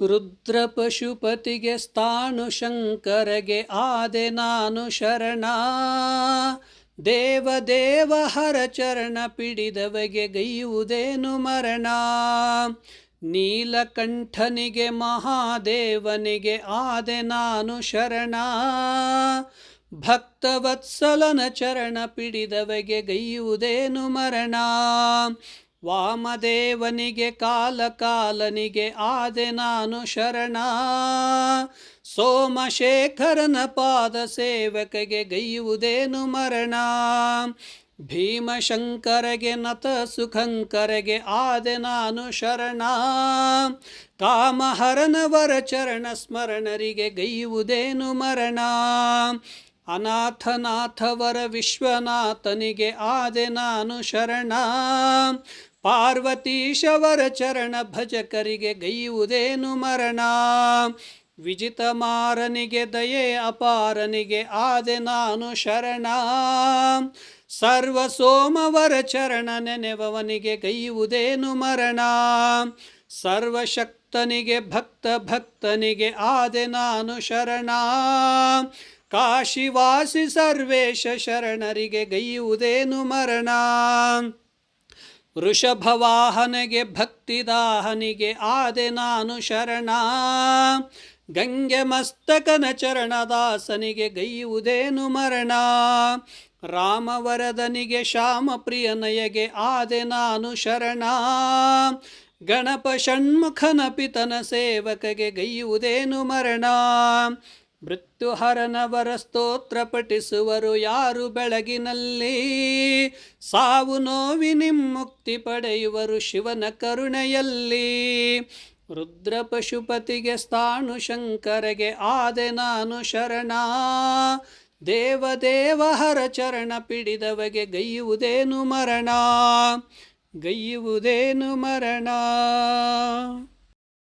ರುದ್ರ ಪಶುಪತಿಗೆ ಸ್ಥಾನು ಶಂಕರಗೆ ಆದೆ ನಾನು ಶರಣ. ದೇವ ದೇವ ಹರ ಚರಣ ಪಿಡಿದವಗೆ ಗೈಯುವುದೇನು ಮರಣ. ನೀಲಕಂಠನಿಗೆ ಮಹಾದೇವನಿಗೆ ಆದೆ ನಾನು ಶರಣ. ಭಕ್ತವತ್ಸಲನ ಚರಣ ಪಿಡಿದವಗೆ ಗೈಯುವುದೇನು ಮರಣ. ವಾಮದೇವನಿಗೆ ಕಾಲ ಕಾಲನಿಗೆ ಆದೆ ನಾನು ಶರಣ. ಸೋಮಶೇಖರನ ಪಾದ ಸೇವಕಗೆ ಗೈಯುವುದೇನು ಮರಣ. ಭೀಮಶಂಕರಗೆ ನತ ಸುಖಂಕರಗೆ ಆದೆ ನಾನು ಶರಣ. ಕಾಮಹರನವರ ಚರಣ ಸ್ಮರಣರಿಗೆ ಗೈಯುವುದೇನು ಮರಣ. ಅನಾಥನಾಥವರ ವಿಶ್ವನಾಥನಿಗೆ ಆದೆ ನಾನು ಶರಣ. ಪಾರ್ವತೀಶವರ ಚರಣ ಭಜಕರಿಗೆ ಗೈಯುವುದೇನು ಮರಣ. ವಿಜಿತಮಾರನಿಗೆ ದಯೆ, ಅಪಾರನಿಗೆ ಆದೆ ನಾನು ಶರಣ. ಸರ್ವ ಸೋಮವರ ಚರಣ ನೆನೆವವನಿಗೆ ಗೈಯುವುದೇನು ಮರಣ. ಸರ್ವಶಕ್ತನಿಗೆ ಭಕ್ತ ಭಕ್ತನಿಗೆ ಆದೆ ನಾನು ಶರಣ. ಕಾಶಿವಾಸಿ ಸರ್ವೇಶ ಶರಣರಿಗೆ ಗೈಯುವುದೇನು ಮರಣ? ವೃಷಭವಾಹನಗೆ ಭಕ್ತಿದಾಹನಿಗೆ ಆದೆ ನಾನು ಶರಣ. ಗಂಗೆ ಮಸ್ತಕನ ಚರಣದಾಸನಿಗೆ ಗೈಯುವುದೇನು ಮರಣ? ರಾಮವರದನಿಗೆ ಶ್ಯಾಮ ಪ್ರಿಯನಯಗೆ ಆದೆ ನಾನು ಶರಣ. ಗಣಪ ಷಣ್ಮುಖನ ಪಿತನ ಸೇವಕಗೆ ಗೈಯುವುದೇನು ಮರಣ? ಮೃತ್ಯುಹರನವರ ಸ್ತೋತ್ರ ಪಠಿಸುವರು ಯಾರು ಬೆಳಗಿನಲ್ಲಿ? ಸಾವು ನೋವಿನಿಮ್ಮುಕ್ತಿ ಪಡೆಯುವರು ಶಿವನ ಕರುಣೆಯಲ್ಲಿ. ರುದ್ರ ಪಶುಪತಿಗೆ ಸ್ಥಾಣು ಶಂಕರಗೆ ಆದೆ ನಾನು ಶರಣ. ದೇವ ದೇವ ಹರ ಚರಣ ಪಿಡಿದವಗೆ ಗೈಯುವುದೇನು ಮರಣ? ಗೈಯುವುದೇನು ಮರಣ?